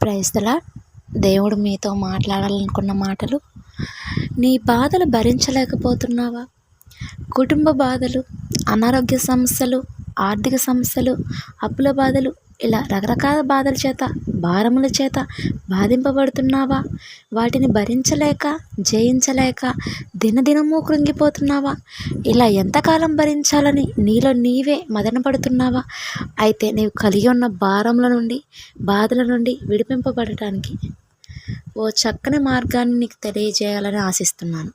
ప్రైస్తలా దేవుడు మీతో మాట్లాడాలనుకున్న మాటలు నీ బాధలు భరించలేకపోతున్నావా? కుటుంబ బాధలు అనారోగ్య సమస్యలు ఆర్థిక సమస్యలు అప్పుల బాధలు ఇలా రకరకాల బాధల చేత భారముల చేత బాధింపబడుతున్నావా? వాటిని భరించలేక జయించలేక దినదినము కృంగిపోతున్నావా? ఇలా ఎంతకాలం భరించాలని నీలో నీవే మదన పడుతున్నావా అయితే నీవు కలిగి ఉన్న భారముల నుండి బాధల నుండి విడిపింపబడటానికి ఓ చక్కని మార్గాన్ని నీకు తెలియజేయాలని ఆశిస్తున్నాను.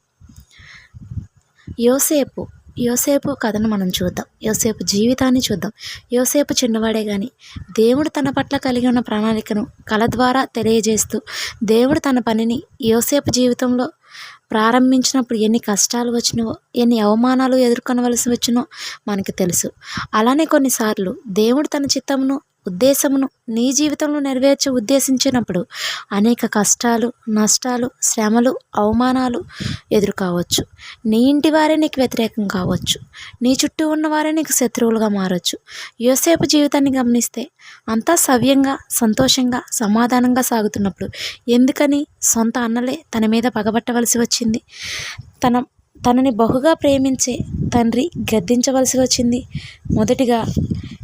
యోసేపు యోసేపు కథను మనం చూద్దాం. యోసేపు జీవితాన్ని చూద్దాం. యోసేపు చిన్నవాడే కానీ దేవుడు తన పట్ల కలిగి ఉన్న ప్రణాళికను కళ ద్వారా తెలియజేస్తూ దేవుడు తన పనిని యోసేపు జీవితంలో ప్రారంభించినప్పుడు ఎన్ని కష్టాలు వచ్చినవో ఎన్ని అవమానాలు ఎదుర్కొనవలసి వచ్చినో మనకి తెలుసు. అలానే కొన్నిసార్లు దేవుడు తన చిత్తమును ఉద్దేశమును నీ జీవితంలో నెరవేర్చి ఉద్దేశించినప్పుడు అనేక కష్టాలు నష్టాలు శ్రమలు అవమానాలు ఎదురు కావచ్చు నీ ఇంటి వారే నీకు వ్యతిరేకం కావచ్చు. నీ చుట్టూ ఉన్నవారే నీకు శత్రువులుగా మారచ్చు. యోసేపు జీవితాన్ని గమనిస్తే అంతా సవ్యంగా సంతోషంగా సమాధానంగా సాగుతున్నప్పుడు ఎందుకని సొంత అన్నలే తన మీద పగబట్టవలసి వచ్చింది? తన తనని బహుగా ప్రేమించే తండ్రి గద్దించవలసి వచ్చింది? మొదటిగా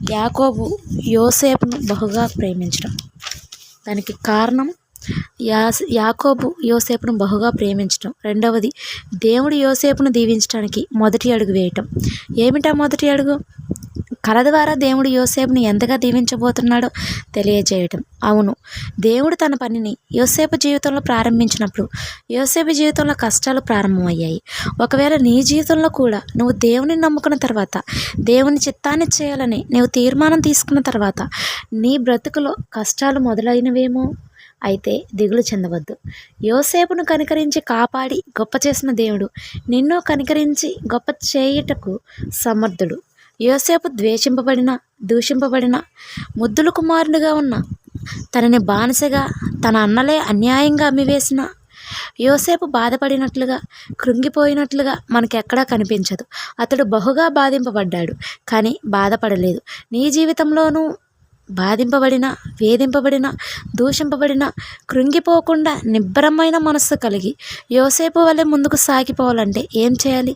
యాకోబు యోసేపును బహుగా ప్రేమించడం. దానికి కారణం యాస్ యాకోబు యోసేపును బహుగా ప్రేమించడం. రెండవది దేవుడు యోసేపును దీవించడానికి మొదటి అడుగు వేయటం. ఏమిటా మొదటి అడుగు? కళ ద్వారా దేవుడు యోసేపుని ఎంతగా దీవించబోతున్నాడో తెలియజేయటం. అవును దేవుడు తన పనిని యోసేపు జీవితంలో ప్రారంభించినప్పుడు యోసేపు జీవితంలో కష్టాలు ప్రారంభమయ్యాయి. ఒకవేళ నీ జీవితంలో కూడా నువ్వు దేవుని నమ్ముకున్న తర్వాత దేవుని చిత్తాన్ని చేయాలని నువ్వు తీర్మానం తీసుకున్న తర్వాత నీ బ్రతుకులో కష్టాలు మొదలైనవేమో? అయితే దిగులు చెందవద్దు. యోసేపును కనికరించి కాపాడి గొప్ప చేసిన దేవుడు నిన్ను కనికరించి గొప్ప చేయుటకు సమర్థుడు. యోసేపు ద్వేషింపబడిన దూషింపబడిన ముద్దుల కుమారునిగా ఉన్న తనని బానిసగా తన అన్నలే అన్యాయంగా అమ్మివేసిన యోసేపు బాధపడినట్లుగా కృంగిపోయినట్లుగా మనకెక్కడా కనిపించదు. అతడు బహుగా బాధింపబడ్డాడు కానీ బాధపడలేదు. నీ జీవితంలోనూ బాధింపబడిన వేధింపబడిన దూషింపబడిన కృంగిపోకుండా నిబ్బరమైన మనస్సు కలిగి యోసేపు వల్లే ముందుకు సాగిపోవాలంటే ఏం చేయాలి?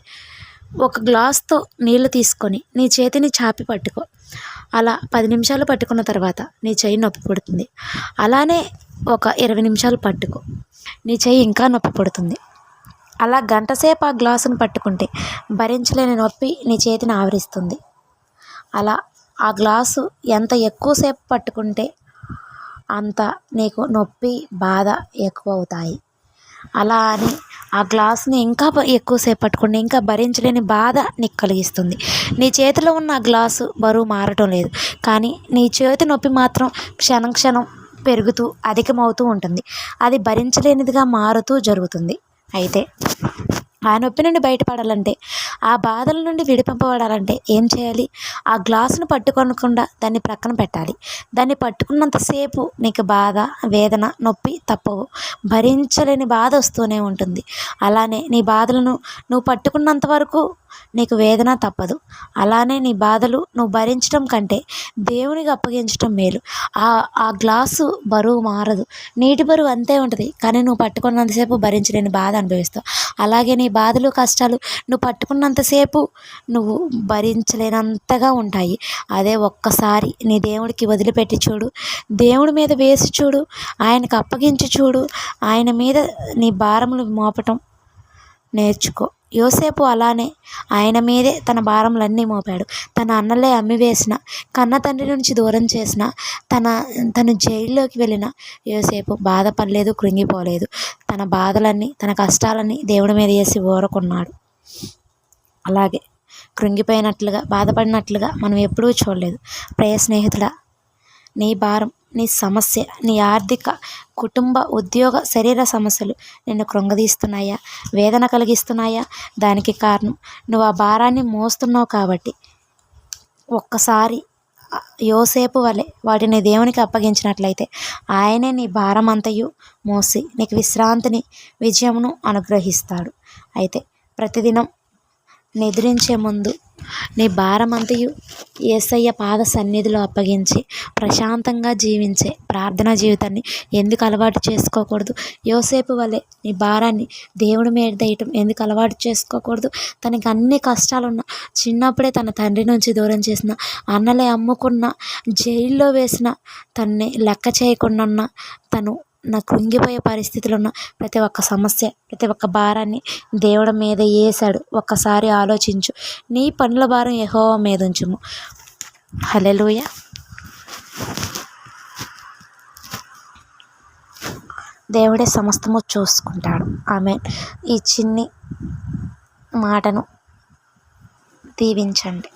ఒక గ్లాస్తో నీళ్ళు తీసుకొని నీ చేతిని చాపి పట్టుకో. అలా పది నిమిషాలు పట్టుకున్న తర్వాత నీ చెయ్యి నొప్పి పుడుతుంది. అలానే ఒక ఇరవై నిమిషాలు పట్టుకో. నీ చెయ్యి ఇంకా నొప్పి పుడుతుంది. అలా గంటసేపు ఆ గ్లాసును పట్టుకుంటే భరించలేని నొప్పి నీ చేతిని ఆవరిస్తుంది. అలా ఆ గ్లాసు ఎంత ఎక్కువసేపు పట్టుకుంటే అంత నీకు నొప్పి బాధ ఎక్కువ అవుతాయి. అలా అని ఆ గ్లాస్ని ఇంకా ఎక్కువసేపు పట్టుకుంటే ఇంకా భరించలేని బాధ నీకు కలిగిస్తుంది. నీ చేతిలో ఉన్న గ్లాసు బరువు మారటం లేదు. కానీ నీ చేతి నొప్పి మాత్రం క్షణం క్షణం పెరుగుతూ అధికమవుతూ ఉంటుంది. అది భరించలేనిదిగా మారుతూ జరుగుతుంది. అయితే ఆ నొప్పి నుండి బయటపడాలంటే ఆ బాధల నుండి విడిపింపబడాలంటే ఏం చేయాలి? ఆ గ్లాసును పట్టుకొనకుండా దాన్ని ప్రక్కన పెట్టాలి. దాన్ని పట్టుకున్నంతసేపు నీకు బాధ వేదన నొప్పి తప్పవు. భరించలేని బాధ వస్తూనే ఉంటుంది. అలానే నీ బాధలను నువ్వు పట్టుకున్నంత వరకు నీకు వేదన తప్పదు. అలానే నీ బాధలు నువ్వు భరించడం కంటే దేవునికి అప్పగించడం మేలు. ఆ ఆ గ్లాసు బరువు మారదు. నీటి బరువు అంతే ఉంటుంది కానీ నువ్వు పట్టుకున్నంతసేపు భరించలేని బాధ అనుభవిస్తావు. అలాగే నీ బాధలు కష్టాలు నువ్వు పట్టుకున్నంతసేపు నువ్వు భరించలేనంతగా ఉంటాయి. అదే ఒక్కసారి నీ దేవుడికి వదిలిపెట్టి చూడు. దేవుడి మీద వేసి చూడు. ఆయనకు అప్పగించి చూడు. ఆయన మీద నీ భారములు మోపటం నేర్చుకో. యోసేపు అలానే ఆయన మీదే తన భారములన్నీ మోపాడు. తన అన్నలే అమ్మివేసిన కన్న తండ్రి నుంచి దూరం చేసిన తన తను జైల్లోకి వెళ్ళిన యోసేపు బాధపడలేదు కృంగిపోలేదు. తన బాధలన్నీ తన కష్టాలన్నీ దేవుడి మీద వేసి ఊరుకున్నాడు. అలాగే కృంగిపోయినట్లుగా బాధపడినట్లుగా మనం ఎప్పుడూ చూడలేదు. ప్రియ స్నేహితుడా నీ భారం నీ సమస్య నీ ఆర్థిక కుటుంబ ఉద్యోగ శరీర సమస్యలు నిన్ను కృంగదీస్తున్నాయా? వేదన కలిగిస్తున్నాయా? దానికి కారణం నువ్వు ఆ భారాన్ని మోస్తున్నావు కాబట్టి. ఒక్కసారి యోసేపు వలె వాటిని దేవునికి అప్పగించినట్లయితే ఆయనే నీ భారం అంతయు మోసి నీకు విశ్రాంతిని విజయమును అనుగ్రహిస్తాడు. అయితే ప్రతిదినం నిద్రించే ముందు నీ భారమంతయు యేసయ్య పాద సన్నిధిలో అప్పగించి ప్రశాంతంగా జీవించే ప్రార్థనా జీవితాన్ని ఎందుకు అలవాటు చేసుకోకూడదు? యోసేపు వలె నీ భారాన్ని దేవుడి మీద వేయటం ఎందుకు అలవాటు చేసుకోకూడదు? తనకి అన్ని కష్టాలున్న చిన్నప్పుడే తన తండ్రి నుంచి దూరం చేసిన అన్నలే అమ్ముకున్న జైల్లో వేసిన తన్ని లెక్క చేయకుండా ఉన్న తను నా కృంగిపోయే పరిస్థితులు ఉన్న ప్రతి ఒక్క సమస్య ప్రతి ఒక్క భారాన్ని దేవుడి మీద వేసాడు ఒక్కసారి ఆలోచించు. నీ పనుల భారం యెహోవా మీద ఉంచుము. హలెలుయ దేవుడే సమస్తము చూసుకుంటాడు. ఆమె ఈ చిన్ని మాటను దీవించండి.